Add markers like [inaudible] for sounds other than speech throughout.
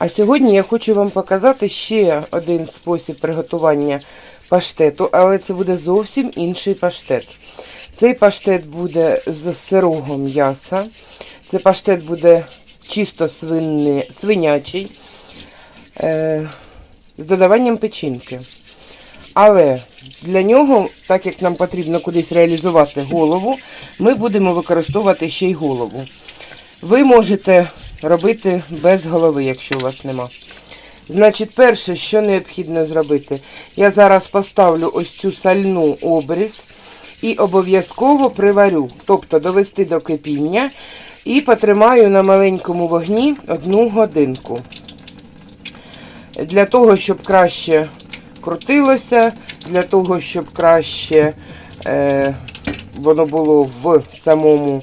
А сьогодні я хочу вам показати ще один спосіб приготування паштету, але це буде зовсім інший паштет. Цей паштет буде з сирого м'яса. Цей паштет буде чисто свинни, свинячий, е, з додаванням печінки. Але для нього, так як нам потрібно кудись реалізувати голову, ми будемо використовувати ще й голову. Ви можете робити без голови, якщо у вас нема. Значить, перше, що необхідно зробити, я зараз поставлю ось цю сальну обріз і обов'язково приварю, тобто довести до кипіння і потримаю на маленькому вогні одну годинку. Для того, щоб краще крутилося, для того, щоб краще е, воно було в самому,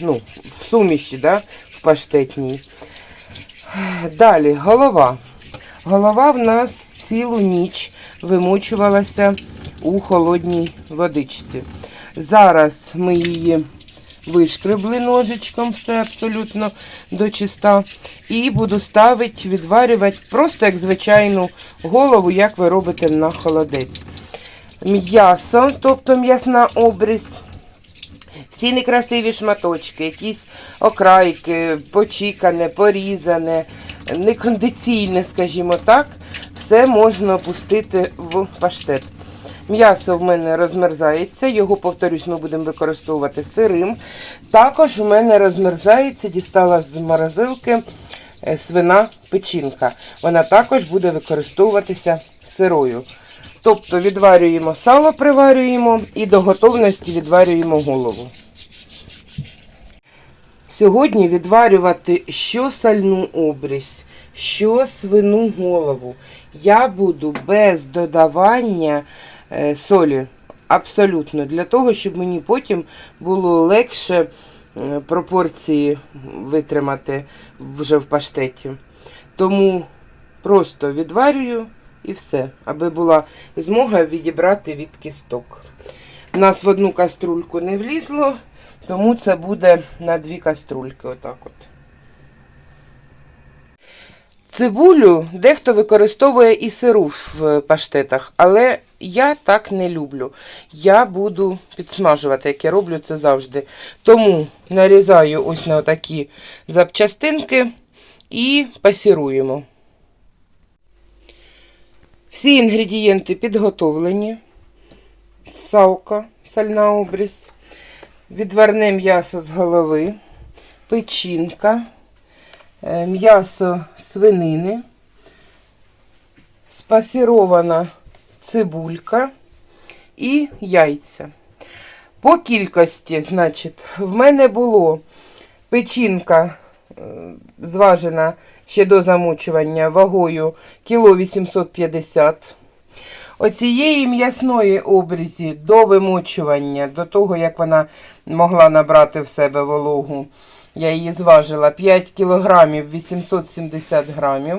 ну, в суміші, да, в паштетній. Далі голова. Голова в нас цілу ніч вимочувалася у холодній водичці. Зараз ми її вишкребли ножичком, все абсолютно до чиста. І буду ставити, відварювати просто як звичайну голову, як ви робите на холодець. М'ясо, тобто м'ясна обріз. Всі некрасиві шматочки, якісь окрайки, почікане, порізане, некондиційне, скажімо так, все можна опустити в паштет. М'ясо в мене розмерзається, його, повторюсь, ми будемо використовувати сирим. Також у мене розмерзається, дістала з морозилки е, свина печінка. Вона також буде використовуватися сирою. Тобто відварюємо сало, приварюємо і до готовності відварюємо голову. Сьогодні відварювати що сальну обрізь, що свину голову. Я буду без додавання е, солі. Абсолютно. Для того, щоб мені потім було легше е, пропорції витримати вже в паштеті. Тому просто відварюю і все, аби була змога відібрати від кісток. У нас в одну каструльку не влізло, тому це буде на дві каструльки. Отак от. Цибулю дехто використовує і сиру в паштетах, але я так не люблю. Я буду підсмажувати, як я роблю це завжди. Тому нарізаю ось на отакі запчастинки і пасіруємо. Всі інгредієнти підготовлені. Салка, сальна обріз, відварне м'ясо з голови, печінка, е, м'ясо свинини, спасірована цибулька і яйця. По кількості, значить, в мене було печінка е, зважена ще до замочування вагою кіло 850 Оцієї м'ясної обрізі до вимочування, до того, як вона могла набрати в себе вологу, я її зважила 5 кілограмів 870 грамів.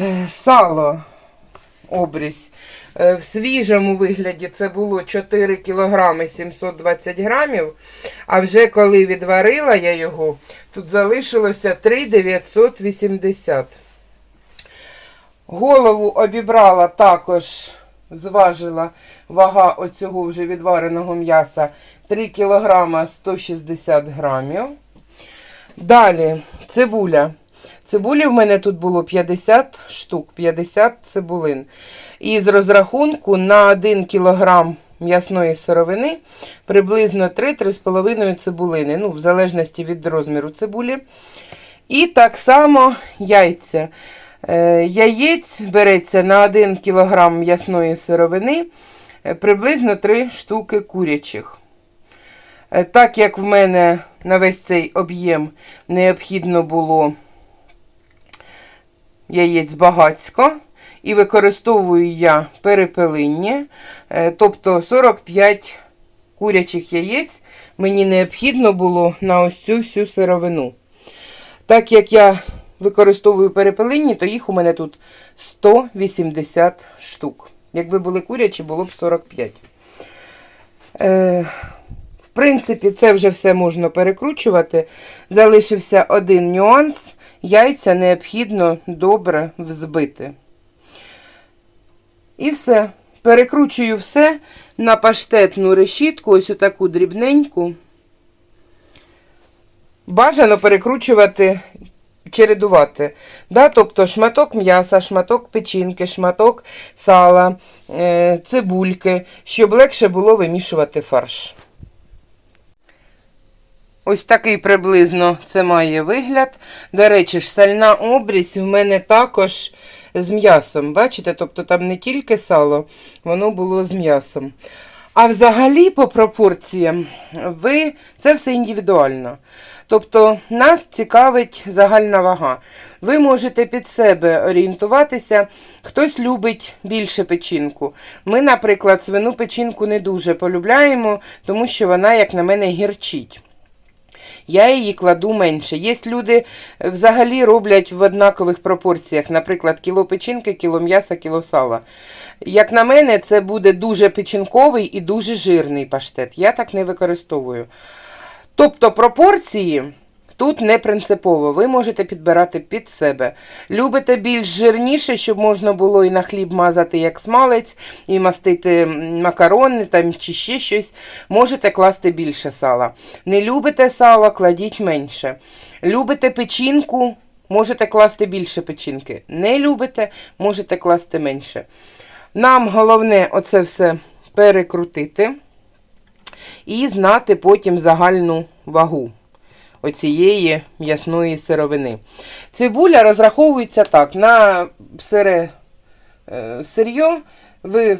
Е, Сало обріз. е, В свіжому вигляді це було 4 кілограми 720 грамів. А вже коли відварила я його, тут залишилося 3,980. Голову обібрала також, зважила вага оцього вже відвареного м'яса 3 кг 160 грамів. Далі цибуля. Цибулі в мене тут було 50 штук, 50 цибулин. І з розрахунку на 1 кг м'ясної сировини приблизно 3-3,5 цибулини, ну, в залежності від розміру цибулі. І так само яйця. Е, Яєць береться на 1 кг м'ясної сировини, е, приблизно 3 штуки курячих. Е, Так як в мене на весь цей об'єм необхідно було яєць багацько, і використовую я перепелиння, е, тобто 45 курячих яєць мені необхідно було на ось цю всю сировину. Так як я використовую перепелинні, то їх у мене тут 180 штук. Якби були курячі, було б 45. Е, в принципі, це вже все можна перекручувати. Залишився один нюанс. Яйця необхідно добре взбити. І все. Перекручую все на паштетну решітку, ось отаку дрібненьку. Бажано перекручувати, чередувати. Да? Тобто шматок м'яса, шматок печінки, шматок сала, е, цибульки, щоб легше було вимішувати фарш. Ось такий приблизно це має вигляд. До речі, ж сальна обрізь в мене також з м'ясом. Бачите? Тобто там не тільки сало, воно було з м'ясом. А взагалі, по пропорціям, ви це все індивідуально. Тобто нас цікавить загальна вага. Ви можете під себе орієнтуватися. Хтось любить більше печінку. Ми, наприклад, свину печінку не дуже полюбляємо, тому що вона, як на мене, гірчить. Я її кладу менше. Є люди е, взагалі роблять в однакових пропорціях, наприклад, кіло печінки, кіло м'яса, кіло сала. Як на мене, це буде дуже печінковий і дуже жирний паштет. Я так не використовую. Тобто пропорції тут не принципово. Ви можете підбирати під себе. Любите більш жирніше, щоб можна було і на хліб мазати як смалець, і мастити макарони там, чи ще щось. Можете класти більше сала. Не любите сало, кладіть менше. Любите печінку, можете класти більше печінки. Не любите, можете класти менше. Нам головне оце все перекрутити і знати потім загальну вагу оцієї м'ясної сировини. Цибуля розраховується так, на сире е, сир'йо ви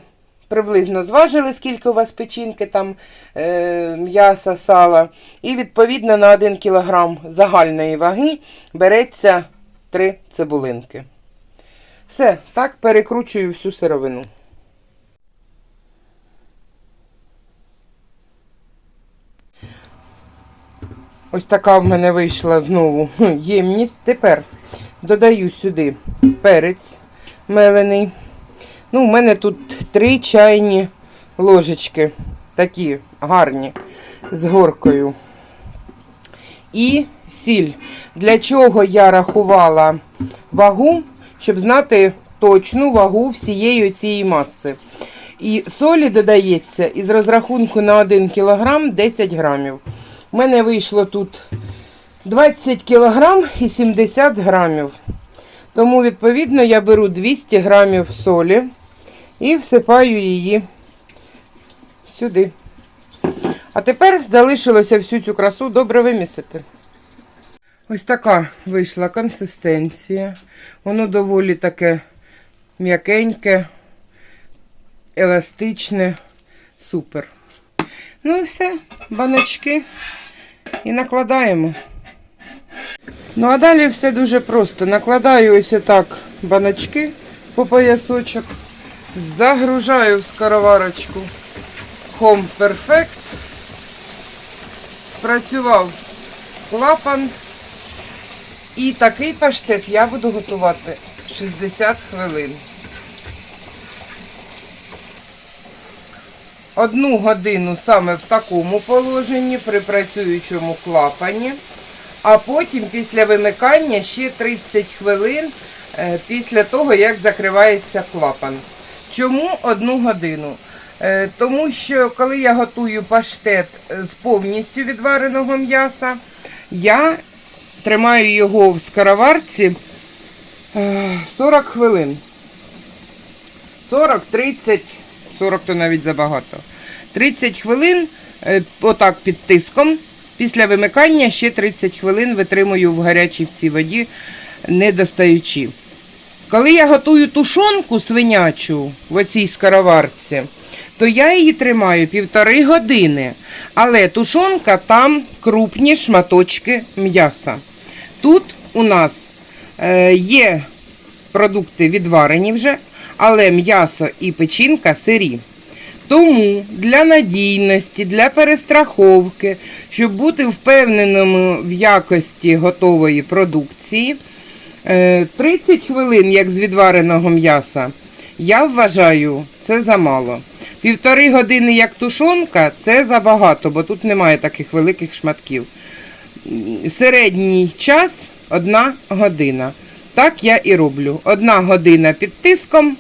приблизно зважили, скільки у вас печінки, там е, м'яса, сала, і відповідно на 1 кг загальної ваги береться 3 цибулинки. Все, так перекручую всю сировину. Ось така в мене вийшла знову [laughs] ємність. Тепер додаю сюди перець мелений. Ну, у мене тут три чайні ложечки, такі гарні, з горкою. І сіль. Для чого я рахувала вагу, щоб знати точну вагу всієї цієї маси. І солі додається із розрахунку на 1 кг 10 грамів. У мене вийшло тут 20 кг і 70 грамів. Тому, відповідно, я беру 200 грамів солі і всипаю її сюди. А тепер залишилося всю цю красу добре вимісити. Ось така вийшла консистенція. Воно доволі таке м'якеньке, еластичне, супер. Ну і все, баночки і накладаємо. Ну, а далі все дуже просто. Накладаю ось отак баночки по поясочок, загружаю в скороварочку Home Perfect. Спрацював клапан. І такий паштет я буду готувати 60 хвилин. Одну годину саме в такому положенні при працюючому клапані, а потім після вимикання ще 30 хвилин е, після того, як закривається клапан. Чому одну годину? Е, Тому що коли я готую паштет з повністю відвареного м'яса, я тримаю його в скороварці е, 40 хвилин. 40, 30, 40 то навіть забагато. 30 хвилин, е, отак під тиском. Після вимикання ще 30 хвилин витримую в гарячій в цій воді, не достаючи. Коли я готую тушонку свинячу в оцій скороварці, то я її тримаю півтори години. Але тушонка там крупні шматочки м'яса. Тут у нас е, є продукти відварені вже, але м'ясо і печінка сирі. Тому для надійності, для перестраховки, щоб бути впевненими в якості готової продукції, е, 30 хвилин, як з відвареного м'яса, я вважаю, це замало. Півтори години як тушонка це забагато, бо тут немає таких великих шматків. Середній час одна година. Так я і роблю. Одна година під тиском.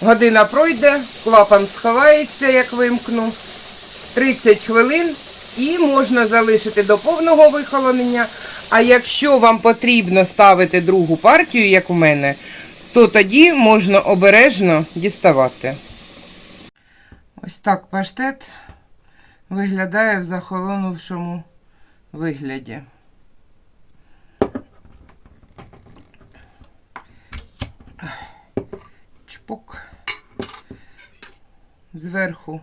Година пройде, клапан сховається, як вимкну. 30 хвилин і можна залишити до повного вихолонення. А якщо вам потрібно ставити другу партію, як у мене, то тоді можна обережно діставати. Ось так паштет виглядає в захолонувшому вигляді. Чпок. Зверху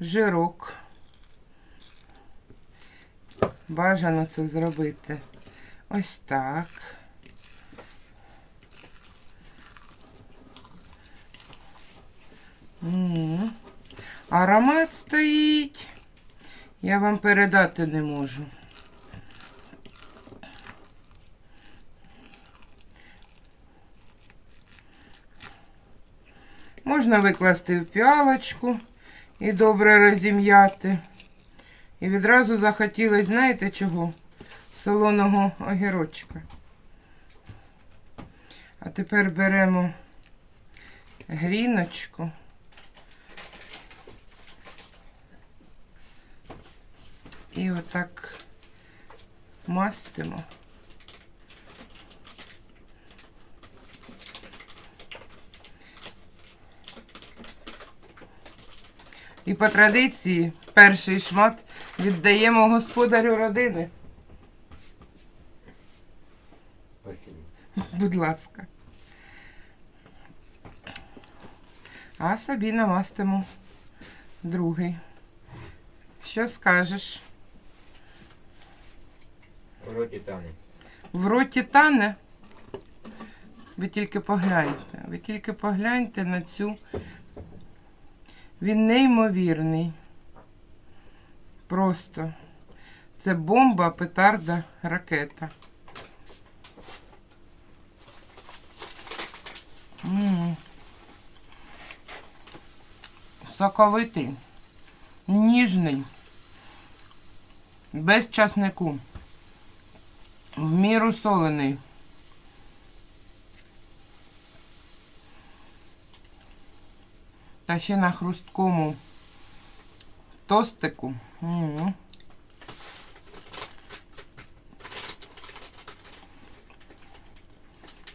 жирок. Бажано це зробити ось так. Аромат стоїть. Я вам передати не можу. Можна викласти в піалочку і добре розім'яти. І відразу захотілося, знаєте чого? Солоного огірочка. А тепер беремо гріночку. І отак мастимо. І по традиції перший шмат віддаємо господарю родини. Спасибо. Будь ласка. А собі намастимо другий. Що скажеш? В роті тане. В роті тане. Ви тільки погляньте. Ви тільки погляньте на цю. Він неймовірний. Просто. Це бомба, петарда, ракета. М. Соковитий, ніжний, без часнику, в міру солений. Та ще на хрусткому тостику.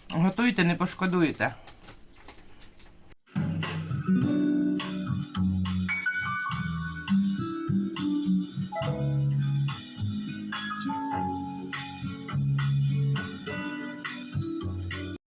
Готуйте, не пошкодуєте.